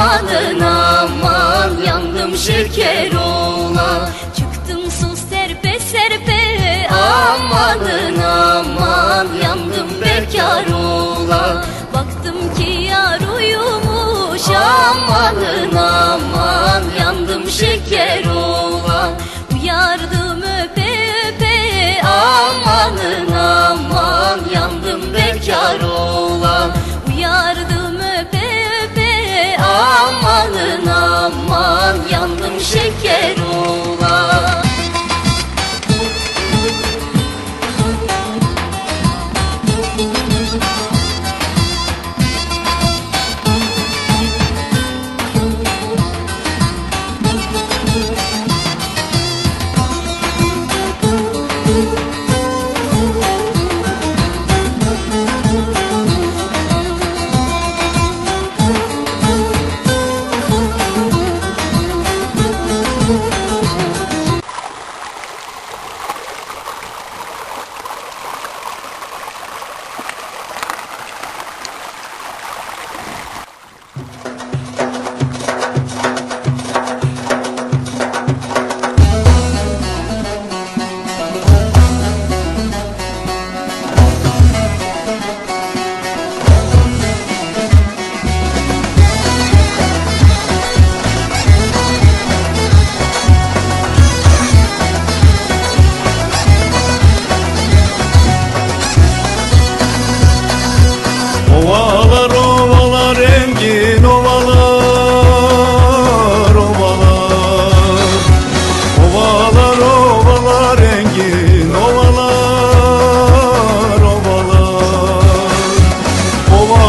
Amanın aman yandım şeker ola. Çıktım su serpe serpe. Amanın aman yandım bekar ola. Baktım ki yar uyumuş. Amanın aman yandım şeker ola. Uyardım öpe öpe. Amanın aman yandım bekar ola. Aman Yandım şeker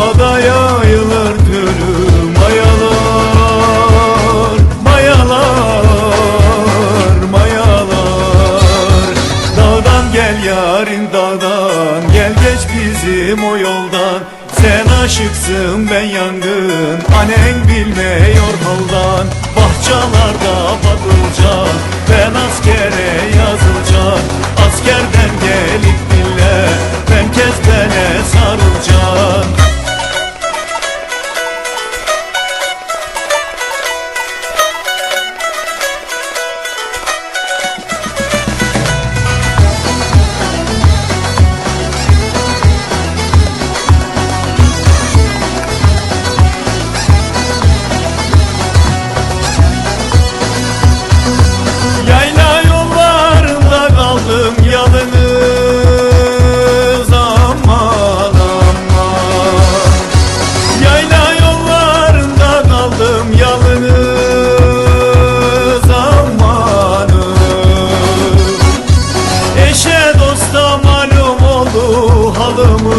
Ovada yayılır gülüm mayalar Mayalar mayalar. Dağdan gel yarim dağdan Gel geç bizim o yoldan. Sen aşıksın ben yangın Annen bilmiyor haldan. Bahçalarda bakılacak Ben askere yazılacak Askerden Eşe dosta malum oldu halımız.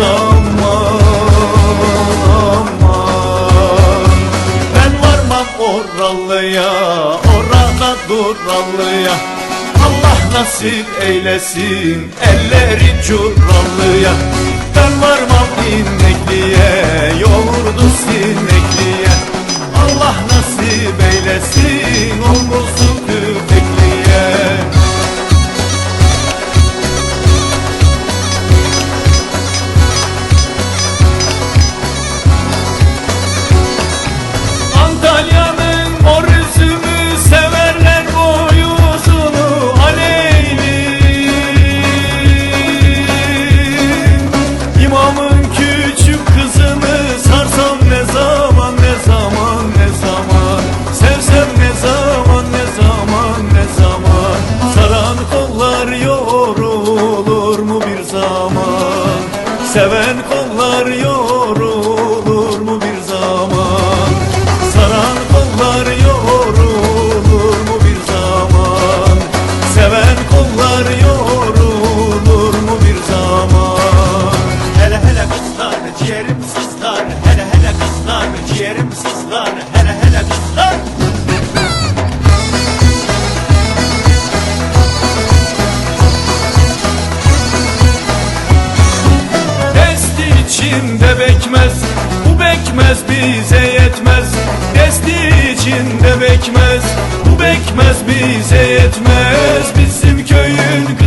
Aman aman. Ben varmam oralıya orada durallıya Allah nasip eylesin elleri curallıya Ben varmam inekliye yoğurdu sinekliye sızlar Hele hele kızlar Desti içinde bekmez Bu bekmez bize yetmez. Desti içinde bekmez Bu bekmez bize yetmez. Bizim köyün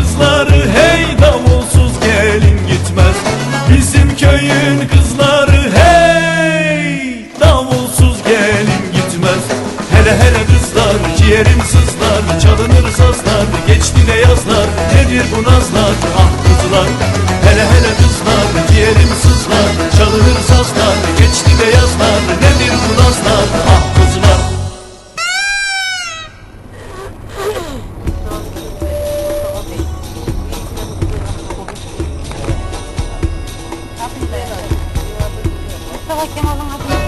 hırsızlar Çalınır sazlar Geçti ne yazlar Nedir bu nazlar Ah kızlar Hele hele kızlar Ciğerim sızlar Çalınır sazlar Geçti ne yazlar Nedir bu nazlar Ah kızlar Kemal'ın adını